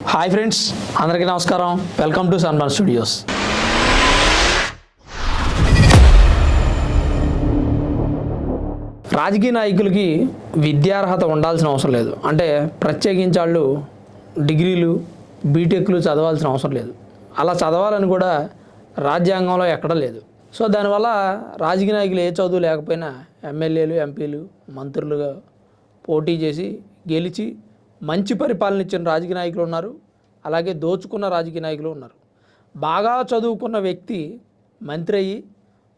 Hi friends అందరికీ నమస్కారం. Welcome to Samman studios రాజకీయ నాయకులకి విద్యార్హత ఉండాల్సిన అవసరం లేదు. అంటే ప్రత్యేకించి వాళ్ళు డిగ్రీలు బీటెక్లు చదవాల్సిన అవసరం లేదు. అలా చదవాలని కూడా రాజ్యాంగంలో ఎక్కడా లేదు. సో దానివల్ల రాజకీయ నాయకులు ఏ చదువు లేకపోయినా ఎమ్మెల్యేలు ఎంపీలు మంత్రులుగా పోటీ చేసి గెలిచి మంచి పరిపాలన ఇచ్చిన రాజకీయ నాయకులు ఉన్నారు. అలాగే దోచుకున్న రాజకీయ నాయకులు ఉన్నారు. బాగా చదువుకున్న వ్యక్తి మంత్రి అయ్యి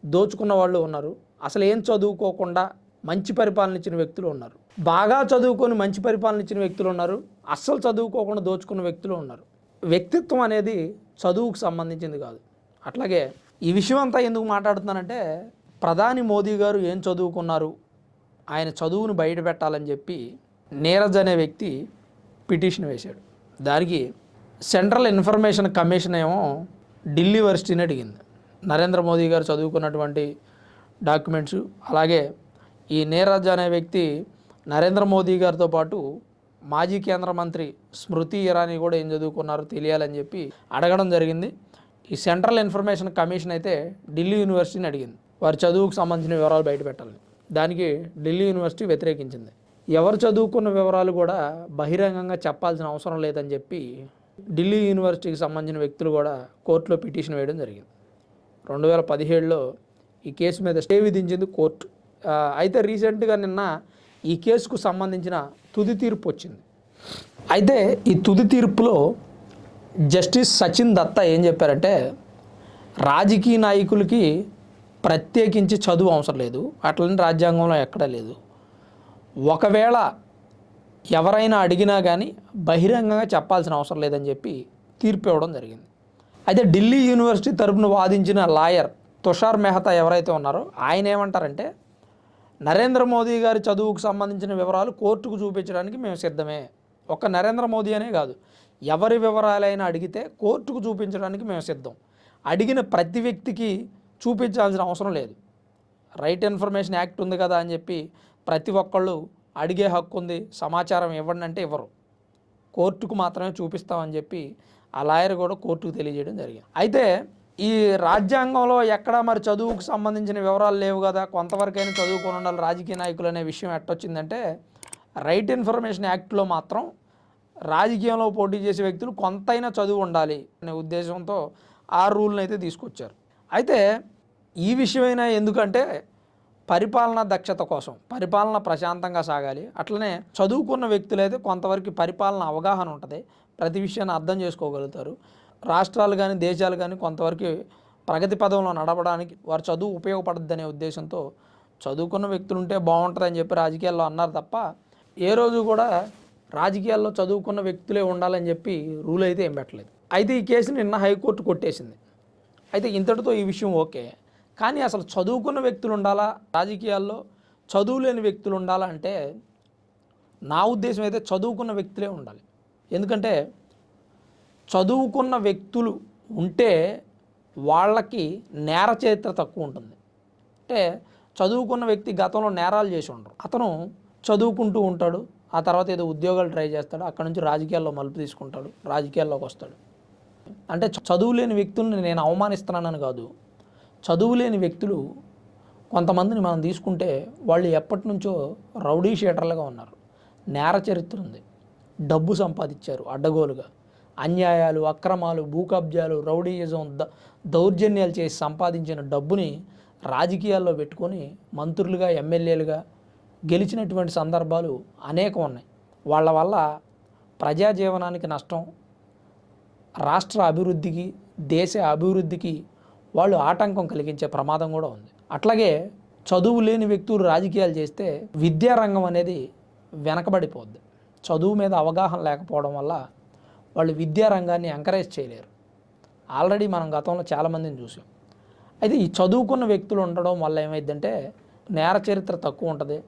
దోచుకున్న వాళ్ళు ఉన్నారు. అసలు ఏం చదువుకోకుండా మంచి పరిపాలన ఇచ్చిన వ్యక్తులు ఉన్నారు. బాగా చదువుకొని మంచి పరిపాలన ఇచ్చిన వ్యక్తులు ఉన్నారు. అస్సలు చదువుకోకుండా దోచుకున్న వ్యక్తులు ఉన్నారు. వ్యక్తిత్వం అనేది చదువుకు సంబంధించింది కాదు. అట్లాగే ఈ విషయం అంతా ఎందుకు మాట్లాడుతున్నానంటే ప్రధాని మోదీ గారు ఏం చదువుకున్నారు? ఆయన చదువును బయట పెట్టాలని చెప్పి నీరజ్ అనే వ్యక్తి పిటిషన్ వేశాడు. దానికి సెంట్రల్ ఇన్ఫర్మేషన్ కమిషన్ ఏమో ఢిల్లీ వర్సిటీని అడిగింది. నరేంద్ర మోదీ గారు చదువుకున్నటువంటి డాక్యుమెంట్స్ అలాగే ఈ నీరజ్ అనే వ్యక్తి నరేంద్ర మోదీ గారితో పాటు మాజీ కేంద్ర మంత్రి స్మృతి ఇరానీ కూడా ఏం చదువుకున్నారో తెలియాలని చెప్పి అడగడం జరిగింది. ఈ సెంట్రల్ ఇన్ఫర్మేషన్ కమిషన్ అయితే ఢిల్లీ యూనివర్సిటీని అడిగింది. వారి చదువుకు సంబంధించిన వివరాలు బయటపెట్టాలని దానికి ఢిల్లీ యూనివర్సిటీ వ్యతిరేకించింది. ఎవరు చదువుకున్న వివరాలు కూడా బహిరంగంగా చెప్పాల్సిన అవసరం లేదని చెప్పి ఢిల్లీ యూనివర్సిటీకి సంబంధించిన వ్యక్తులు కూడా కోర్టులో పిటిషన్ వేయడం జరిగింది. రెండు వేల పదిహేడులో ఈ కేసు మీద స్టే విధించింది కోర్టు. అయితే రీసెంట్గా నిన్న ఈ కేసుకు సంబంధించిన తుది తీర్పు వచ్చింది. అయితే ఈ తుది తీర్పులో జస్టిస్ సచిన్ దత్తా ఏం చెప్పారంటే రాజకీయ నాయకులకి ప్రత్యేకించి చదువు అవసరం లేదు. అట్లని రాజ్యాంగంలో ఎక్కడా లేదు. ఒకవేళ ఎవరైనా అడిగినా కానీ బహిరంగంగా చెప్పాల్సిన అవసరం లేదని చెప్పి తీర్పు ఇవ్వడం జరిగింది. అయితే ఢిల్లీ యూనివర్సిటీ తరపున వాదించిన లాయర్ తుషార్ మెహతా ఎవరైతే ఉన్నారో ఆయన ఏమంటారంటే నరేంద్ర మోదీ గారి చదువుకు సంబంధించిన వివరాలు కోర్టుకు చూపించడానికి మేము సిద్ధమే. ఒక్క నరేంద్ర మోదీ అనే కాదు. ఎవరి వివరాలైనా అడిగితే కోర్టుకు చూపించడానికి మేము సిద్ధం. అడిగిన ప్రతి వ్యక్తికి చూపించాల్సిన అవసరం లేదు. రైట్ ఇన్ఫర్మేషన్ యాక్ట్ ఉంది కదా అని చెప్పి ప్రతి ఒక్కళ్ళు అడిగే హక్కు ఉంది సమాచారం ఇవ్వండి అంటే ఇవ్వరు. కోర్టుకు మాత్రమే చూపిస్తామని చెప్పి ఆ లాయర్ కూడా కోర్టుకు తెలియజేయడం జరిగింది. అయితే ఈ రాజ్యాంగంలో ఎక్కడా మరి చదువుకు సంబంధించిన వివరాలు లేవు కదా కొంతవరకైనా చదువుకొని ఉండాలి రాజకీయ నాయకులు అనే విషయం ఎట్టొచ్చిందంటే రైట్ ఇన్ఫర్మేషన్ యాక్ట్లో మాత్రం రాజకీయంలో పోటీ చేసే వ్యక్తులు కొంతైనా చదువు ఉండాలి అనే ఉద్దేశంతో ఆ రూల్ని అయితే తీసుకొచ్చారు. అయితే ఈ విషయమైనా ఎందుకంటే పరిపాలన దక్షత కోసం పరిపాలన ప్రశాంతంగా సాగాలి. అట్లనే చదువుకున్న వ్యక్తులైతే కొంతవరకు పరిపాలన అవగాహన ఉంటుంది. ప్రతి విషయాన్ని అర్థం చేసుకోగలుగుతారు. రాష్ట్రాలు కానీ దేశాలు కానీ కొంతవరకు ప్రగతి పదంలో నడవడానికి వారి చదువు ఉపయోగపడద్దనే అనే ఉద్దేశంతో చదువుకున్న వ్యక్తులు ఉంటే బాగుంటుందని చెప్పి రాజకీయాల్లో అన్నారు తప్ప ఏ రోజు కూడా రాజకీయాల్లో చదువుకున్న వ్యక్తులే ఉండాలని చెప్పి రూల్ అయితే ఏం పెట్టలేదు. అయితే ఈ కేసుని నిన్న హైకోర్టు కొట్టేసింది. అయితే ఇంతటితో ఈ విషయం ఓకే. కానీ అసలు చదువుకున్న వ్యక్తులు ఉండాలా? రాజకీయాల్లో చదువు లేని వ్యక్తులు ఉండాలా అంటే నా ఉద్దేశం అయితే చదువుకున్న వ్యక్తులే ఉండాలి. ఎందుకంటే చదువుకున్న వ్యక్తులు ఉంటే వాళ్ళకి నేర చరిత్ర తక్కువ ఉంటుంది. అంటే చదువుకున్న వ్యక్తి గతంలో నేరాలు చేసి ఉండరు. అతను చదువుకుంటూ ఉంటాడు ఆ తర్వాత ఏదో ఉద్యోగాలు ట్రై చేస్తాడు అక్కడ నుంచి రాజకీయాల్లో మలుపు తీసుకుంటాడు రాజకీయాల్లోకి వస్తాడు. అంటే చదువు లేని వ్యక్తుల్ని నేను అవమానిస్తున్నానని కాదు. చదువులేని వ్యక్తులు కొంతమందిని మనం తీసుకుంటే వాళ్ళు ఎప్పటి నుంచో రౌడీ షీటర్లుగా ఉన్నారు. నేర చరిత్ర ఉంది. డబ్బు సంపాదించారు అడ్డగోలుగా. అన్యాయాలు అక్రమాలు భూకబ్జాలు రౌడీయిజం ద దౌర్జన్యాలు చేసి సంపాదించిన డబ్బుని రాజకీయాల్లో పెట్టుకొని మంత్రులుగా ఎమ్మెల్యేలుగా గెలిచినటువంటి సందర్భాలు అనేకం ఉన్నాయి. వాళ్ళ వల్ల ప్రజా జీవనానికి నష్టం రాష్ట్ర అభివృద్ధికి దేశ అభివృద్ధికి వాళ్ళు ఆటంకం కలిగించే ప్రమాదం కూడా ఉంది. అట్లాగే చదువు లేని వ్యక్తులు రాజకీయాలు చేస్తే విద్యారంగం అనేది వెనకబడిపోద్ది. చదువు మీద అవగాహన లేకపోవడం వల్ల వాళ్ళు విద్యారంగాన్ని ఎంకరేజ్ చేయలేరు. ఆల్రెడీ మనం గతంలో చాలామందిని చూసాం. అయితే ఈ చదువుకున్న వ్యక్తులు ఉండడం వల్ల ఏమైందంటే నేర చరిత్ర తక్కువ ఉంటుంది.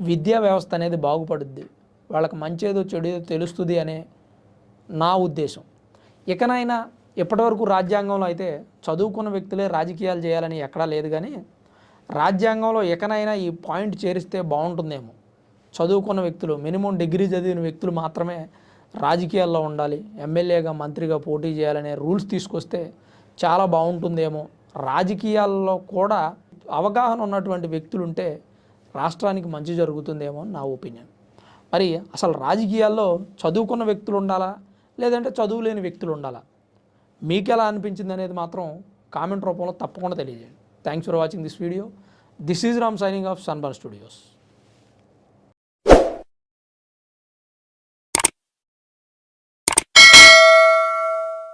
విద్యా వ్యవస్థ అనేది బాగుపడుద్ది. వాళ్ళకి మంచేదో చెడేదో తెలుస్తుంది అనే నా ఉద్దేశం. ఇకనైనా ఇప్పటివరకు రాజ్యాంగంలో అయితే చదువుకున్న వ్యక్తులే రాజకీయాలు చేయాలని ఎక్కడా లేదు కానీ రాజ్యాంగంలో ఎకనైనా ఈ పాయింట్ చేరిస్తే బాగుంటుందేమో. చదువుకున్న వ్యక్తులు మినిమం డిగ్రీ చదివిన వ్యక్తులు మాత్రమే రాజకీయాల్లో ఉండాలి. ఎమ్మెల్యేగా మంత్రిగా పోటీ చేయాలనే రూల్స్ తీసుకొస్తే చాలా బాగుంటుందేమో. రాజకీయాల్లో కూడా అవగాహన ఉన్నటువంటి వ్యక్తులు ఉంటే రాష్ట్రానికి మంచి జరుగుతుందేమో నా ఒపీనియన్. మరి అసలు రాజకీయాల్లో చదువుకున్న వ్యక్తులు ఉండాలా? లేదంటే చదువు లేని వ్యక్తులు ఉండాలా? మీకు ఎలా అనిపించింది అనేది మాత్రం కామెంట్ రూపంలో తప్పకుండా తెలియజేయండి. Thanks for watching this video this is Ram signing off Sunburn Studios